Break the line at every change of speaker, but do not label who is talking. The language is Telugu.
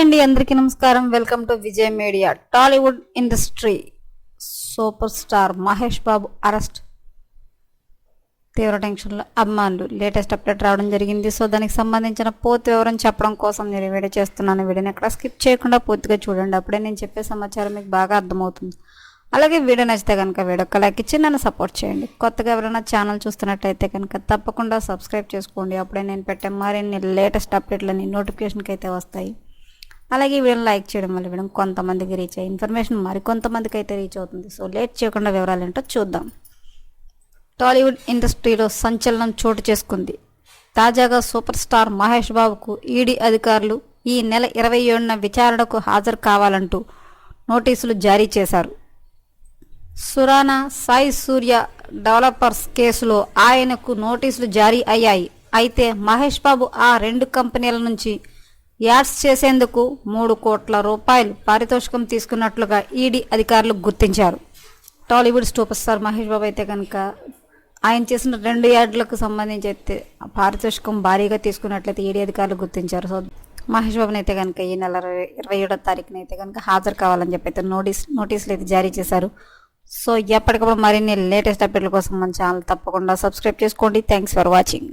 అండి అందరికీ నమస్కారం. Welcome to Vijay media. Tollywood industry super star Mahesh Babu arrest. తీవ్ర టెన్షన్లో అభిమానులు. లేటెస్ట్ అప్డేట్ రావడం జరిగింది. సో దానికి సంబంధించిన పూర్తి వివరం చెప్పడం కోసం నేను వీడియో చేస్తున్నాను. వీడియోని ఎక్కడ స్కిప్ చేయకుండా పూర్తిగా చూడండి. అప్పుడే నేను చెప్పే సమాచారం మీకు బాగా అర్థమవుతుంది. అలాగే వీడియో నచ్చితే కనుక వీడియో లైక్ ఇచ్చి నన్ను సపోర్ట్ చేయండి. కొత్తగా ఎవరైనా ఛానల్ చూస్తున్నట్టయితే కనుక తప్పకుండా సబ్స్క్రైబ్ చేసుకోండి. అప్పుడే నేను పెట్టే మరిన్ని లేటెస్ట్ అప్డేట్లని నోటిఫికేషన్కి అయితే వస్తాయి. అలాగే ఈ వీడియోని లైక్ చేయడం వల్ల వీడియో కొంతమందికి రీచ్ అయ్యే ఇన్ఫర్మేషన్ మరి కొంతమందికి అయితే రీచ్ అవుతుంది. సో లేట్ చేయకుండా వివరాలు ఏంటో చూద్దాం. టాలీవుడ్ ఇండస్ట్రీలో సంచలనం చోటు చేసుకుంది. తాజాగా సూపర్ స్టార్ మహేష్ బాబుకు ఈడీ అధికారులు ఈ నెల ఇరవై ఏడున విచారణకు హాజరు కావాలంటూ నోటీసులు జారీ చేశారు. సురానా సాయి సూర్య డెవలపర్స్ కేసులో ఆయనకు నోటీసులు జారీ అయ్యాయి. అయితే మహేష్ బాబు ఆ రెండు కంపెనీల నుంచి యాడ్స్ చేసేందుకు మూడు కోట్ల రూపాయలు పారితోషికం తీసుకున్నట్లుగా ఈడీ అధికారులు గుర్తించారు. Tollywood super star Mahesh Babu అయితే కనుక ఆయన చేసిన రెండు యాడ్లకు సంబంధించి అయితే పారితోషికం భారీగా తీసుకున్నట్లయితే ఈడీ అధికారులు గుర్తించారు. సో మహేష్ బాబుని అయితే కనుక ఈ నెల ఇరవై ఏడో తారీఖున అయితే కనుక హాజరు కావాలని చెప్పి అయితే నోటీస్ నోటీసులు అయితే జారీ చేశారు. సో ఎప్పటికప్పుడు మరిన్ని లేటెస్ట్ అప్డేట్ల కోసం మన ఛానల్ తప్పకుండా సబ్స్క్రైబ్ చేసుకోండి. Thanks for watching.